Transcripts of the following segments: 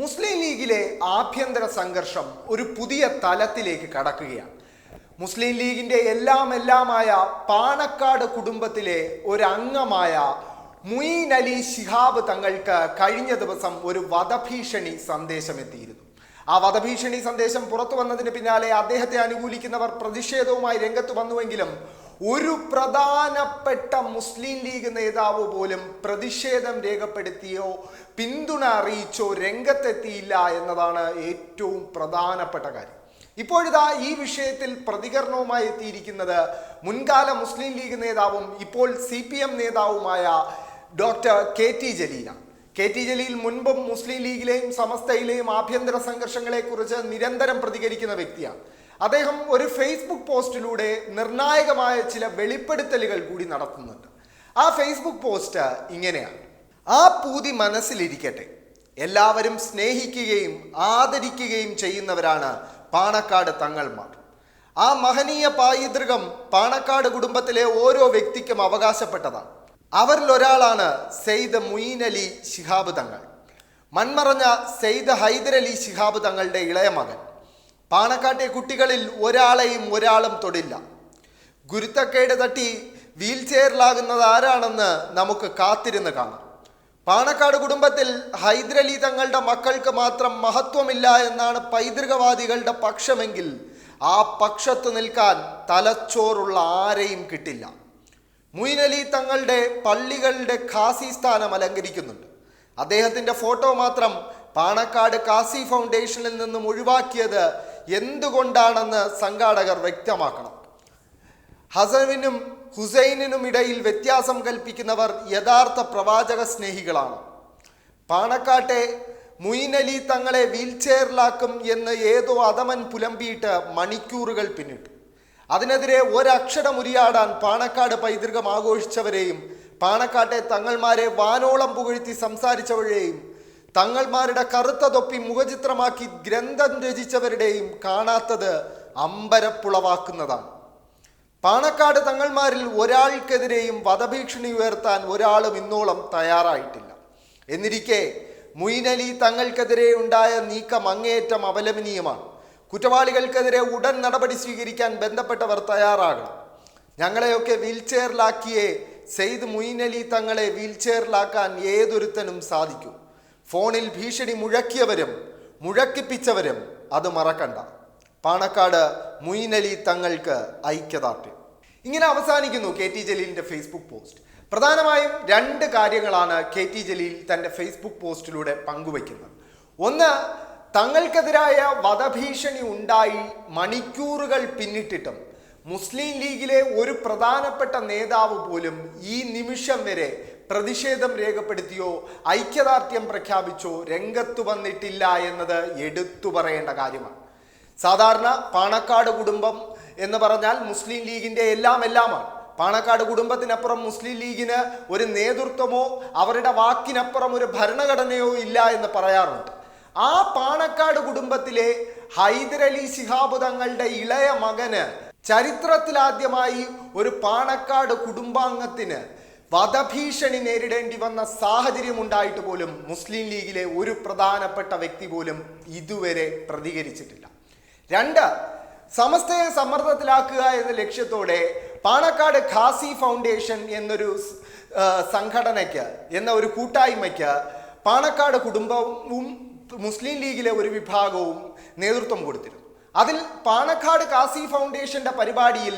മുസ്ലിം ലീഗിലെ ആഭ്യന്തര സംഘർഷം ഒരു പുതിയ തലത്തിലേക്ക് കടക്കുകയാണ്. മുസ്ലിം ലീഗിന്റെ എല്ലാം എല്ലാമായ പാണക്കാട് കുടുംബത്തിലെ ഒരംഗമായ മുയിൻ അലി ശിഹാബ് തങ്ങൾക്ക് കഴിഞ്ഞ ദിവസം ഒരു വധഭീഷണി സന്ദേശം എത്തിയിരുന്നു ആ വധഭീഷണി സന്ദേശം പുറത്തു വന്നതിന് പിന്നാലെ അദ്ദേഹത്തെ അനുകൂലിക്കുന്നവർ പ്രതിഷേധവുമായി രംഗത്ത് വന്നുവെങ്കിലും ഒരു പ്രധാനപ്പെട്ട മുസ്ലിം ലീഗ് നേതാവ് പോലും പ്രതിഷേധം രേഖപ്പെടുത്തിയോ പിന്തുണ അറിയിച്ചോ രംഗത്തെത്തിയില്ല എന്നതാണ് ഏറ്റവും പ്രധാനപ്പെട്ട കാര്യം. ഇപ്പോഴിതാ ഈ വിഷയത്തിൽ പ്രതികരണവുമായി എത്തിയിരിക്കുന്നത് മുൻകാല മുസ്ലിം ലീഗ് നേതാവും ഇപ്പോൾ സി പി എം നേതാവുമായ doctor K T Jaleela K T Jaleel മുൻപും മുസ്ലിം ലീഗിലെയും സമസ്തയിലെയും ആഭ്യന്തര സംഘർഷങ്ങളെക്കുറിച്ച് നിരന്തരം പ്രതികരിക്കുന്ന വ്യക്തിയാണ്. അദ്ദേഹം ഒരു ഫേസ്ബുക്ക് പോസ്റ്റിലൂടെ നിർണായകമായ ചില വെളിപ്പെടുത്തലുകൾ കൂടി നടത്തുന്നുണ്ട്. ആ ഫേസ്ബുക്ക് പോസ്റ്റ് ഇങ്ങനെയാണ്. ആ പൂതി മനസ്സിലിരിക്കട്ടെ. എല്ലാവരും സ്നേഹിക്കുകയും ആദരിക്കുകയും ചെയ്യുന്നവരാണ് പാണക്കാട് തങ്ങൾമാർ. ആ മഹനീയ പായതൃകം പാണക്കാട് കുടുംബത്തിലെ ഓരോ വ്യക്തിക്കും അവകാശപ്പെട്ടതാണ്. അവരിൽ ഒരാളാണ് സെയ്ദ് മുയിൻ അലി ശിഹാബ് തങ്ങൾ. മൺമറഞ്ഞ സെയ്ദ് ഹൈദരലി ശിഹാബ് തങ്ങളുടെ ഇളയ മകൻ. പാണക്കാട്ടെ കുട്ടികളിൽ ഒരാളെയും ഒരാളും തൊടില്ല. ഗുരുത്തക്കേട് തട്ടി വീൽ ചെയറിലാകുന്നത് ആരാണെന്ന് നമുക്ക് കാത്തിരുന്ന് കാണാം. പാണക്കാട് കുടുംബത്തിൽ ഹൈദരലി തങ്ങളുടെ മക്കൾക്ക് മാത്രം മഹത്വമില്ല എന്നാണ് പൈതൃകവാദികളുടെ പക്ഷമെങ്കിൽ ആ പക്ഷത്ത് നിൽക്കാൻ തലച്ചോറുള്ള ആരെയും കിട്ടില്ല. മുയിനലി തങ്ങളുടെ പള്ളികളുടെ ഖാസി സ്ഥാനം അലങ്കരിക്കുന്നുണ്ട്. അദ്ദേഹത്തിന്റെ ഫോട്ടോ മാത്രം പാണക്കാട് കാസി ഫൗണ്ടേഷനിൽ നിന്നും ഒഴിവാക്കിയത് എന്തുകൊണ്ടാണെന്ന് സംഘാടകർ വ്യക്തമാക്കണം. ഹസനിനും ഹുസൈനിനും ഇടയിൽ വ്യത്യാസം കൽപ്പിക്കുന്നവർ യഥാർത്ഥ പ്രവാചക സ്നേഹികളാണ്. പാണക്കാട്ടെ മുയിനലി തങ്ങളെ വീൽ ചെയറിലാക്കും എന്ന് ഏതോ അധമൻ പുലമ്പിയിട്ട് മണിക്കൂറുകൾ പിന്നിട്ടു. അതിനെതിരെ ഒരക്ഷരം ഉരിയാടാൻ പാണക്കാട് പൈതൃകം ആഘോഷിച്ചവരെയും പാണക്കാട്ടെ തങ്ങൾമാരെ വാനോളം പുകഴ്ത്തി സംസാരിച്ചവരെയും തങ്ങൾമാരുടെ കറുത്ത തൊപ്പി മുഖചിത്രമാക്കി ഗ്രന്ഥം രചിച്ചവരുടെയും കാണാത്തത് അമ്പരപ്പുളവാക്കുന്നതാണ്. പാണക്കാട് തങ്ങൾമാരിൽ ഒരാൾക്കെതിരെയും വധഭീഷണി ഉയർത്താൻ ഒരാളും ഇന്നോളം തയ്യാറായിട്ടില്ല. എന്നിരിക്കെ മുയിനലി തങ്ങൾക്കെതിരെ ഉണ്ടായ നീക്കം അങ്ങേയറ്റം അപലപനീയമാണ് കുറ്റവാളികൾക്കെതിരെ ഉടൻ നടപടി സ്വീകരിക്കാൻ ബന്ധപ്പെട്ടവർ തയ്യാറാകണം. ഞങ്ങളെയൊക്കെ വീൽ ചെയറിലാക്കിയേ സെയ്ദ് മുയിനലി തങ്ങളെ വീൽ ചെയറിലാക്കാൻ ഏതൊരുത്തനും സാധിക്കൂ. ഫോണിൽ ഭീഷണി മുഴക്കിയവരും മുഴക്കിപ്പിച്ചവരും അത് മറക്കണ്ട. പാണക്കാട് മുയിനലി തങ്ങൾക്ക് ഐക്യദാർഢ്യം. ഇങ്ങനെ അവസാനിക്കുന്നു കെ ടി ജലീലിന്റെ ഫേസ്ബുക്ക് പോസ്റ്റ്. പ്രധാനമായും രണ്ട് കാര്യങ്ങളാണ് കെ ടി ജലീൽ തന്റെ ഫേസ്ബുക്ക് പോസ്റ്റിലൂടെ പങ്കുവയ്ക്കുന്നത്. ഒന്ന് തങ്ങൾക്കെതിരായ വധഭീഷണി ഉണ്ടായി മണിക്കൂറുകൾ പിന്നിട്ടിട്ടും മുസ്ലിം ലീഗിലെ ഒരു പ്രധാനപ്പെട്ട നേതാവ് പോലും ഈ നിമിഷം വരെ പ്രതിഷേധം രേഖപ്പെടുത്തിയോ? ഐക്യദാർഢ്യം പ്രഖ്യാപിച്ചോ? രംഗത്തു വന്നിട്ടില്ല എന്നത് എടുത്തു പറയേണ്ട കാര്യമാണ്. സാധാരണ പാണക്കാട് കുടുംബം എന്ന് പറഞ്ഞാൽ മുസ്ലിം ലീഗിന്റെ എല്ലാം എല്ലാമാണ്. പാണക്കാട് കുടുംബത്തിനപ്പുറം മുസ്ലിം ലീഗിന് ഒരു നേതൃത്വമോ അവരുടെ വാക്കിനപ്പുറം ഒരു ഭരണഘടനയോ ഇല്ല എന്ന് പറയാറുണ്ട്. ആ പാണക്കാട് കുടുംബത്തിലെ ഹൈദരലി ശിഹാബ് തങ്ങളുടെ ഇളയ മകന് ചരിത്രത്തിലാദ്യമായി ഒരു പാണക്കാട് കുടുംബാംഗത്തിന് വധഭീഷണി നേരിടേണ്ടി വന്ന സാഹചര്യം ഉണ്ടായിട്ട് പോലും മുസ്ലിം ലീഗിലെ ഒരു പ്രധാനപ്പെട്ട വ്യക്തി പോലും ഇതുവരെ പ്രതികരിച്ചിട്ടില്ല. രണ്ട് സമസ്തയെ സമ്മർദ്ദത്തിലാക്കുക എന്ന ലക്ഷ്യത്തോടെ പാണക്കാട് ഖാസി ഫൗണ്ടേഷൻ എന്നൊരു സംഘടനയ്ക്ക് എന്ന ഒരു കൂട്ടായ്മയ്ക്ക് പാണക്കാട് കുടുംബവും മുസ്ലിം ലീഗിലെ ഒരു വിഭാഗവും നേതൃത്വം കൊടുത്തിരുന്നു. അതിൽ പാണക്കാട് കാസി ഫൗണ്ടേഷന്റെ പരിപാടിയിൽ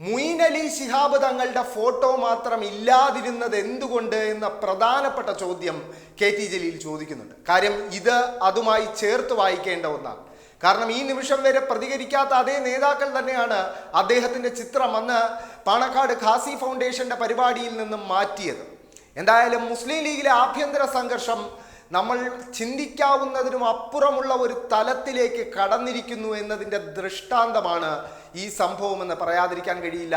മുയിൻ അലി ശിഹാബ് തങ്ങളുടെ ഫോട്ടോ മാത്രം ഇല്ലാതിരുന്നത് എന്തുകൊണ്ട് എന്ന പ്രധാനപ്പെട്ട ചോദ്യം കെ ടി ജലീൽ ചോദിക്കുന്നുണ്ട്. കാര്യം ഇത് അതുമായി ചേർത്ത് വായിക്കേണ്ട ഒന്നാണ്. കാരണം ഈ നിമിഷം വരെ പ്രതികരിക്കാത്ത അതേ നേതാക്കൾ തന്നെയാണ് അദ്ദേഹത്തിന്റെ ചിത്രം അന്ന് പാണക്കാട് ഖാസി ഫൗണ്ടേഷന്റെ പരിപാടിയിൽ നിന്നും മാറ്റിയത്. എന്തായാലും മുസ്ലിം ലീഗിലെ ആഭ്യന്തര സംഘർഷം നമ്മൾ ചിന്തിക്കാവുന്നതിനും അപ്പുറമുള്ള ഒരു തലത്തിലേക്ക് കടന്നിരിക്കുന്നു എന്നതിന്റെ ദൃഷ്ടാന്തമാണ് ഈ സംഭവം എന്ന് പറയാതിരിക്കാൻ കഴിയില്ല.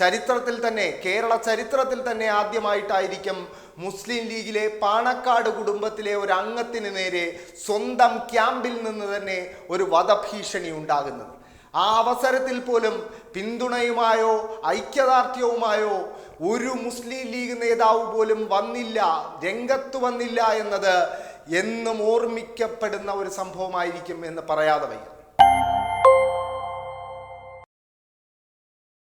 ചരിത്രത്തിൽ തന്നെ കേരള ചരിത്രത്തിൽ തന്നെ ആദ്യമായിട്ടായിരിക്കും മുസ്ലിം ലീഗിലെ പാണക്കാട് കുടുംബത്തിലെ ഒരു അംഗത്തിന് നേരെ സ്വന്തം ക്യാമ്പിൽ നിന്ന് തന്നെ ഒരു വധഭീഷണി ഉണ്ടാകുന്നത്. ആ അവസരത്തിൽ പോലും പിന്തുണയുമായോ ഐക്യദാർഢ്യവുമായോ ഒരു മുസ്ലിം ലീഗ് നേതാവ് പോലും വന്നില്ല രംഗത്ത് വന്നില്ല എന്നത് എന്നും ഓർമ്മിക്കപ്പെടുന്ന ഒരു സംഭവമായിരിക്കും എന്ന് പറയാതെ വയ്യ.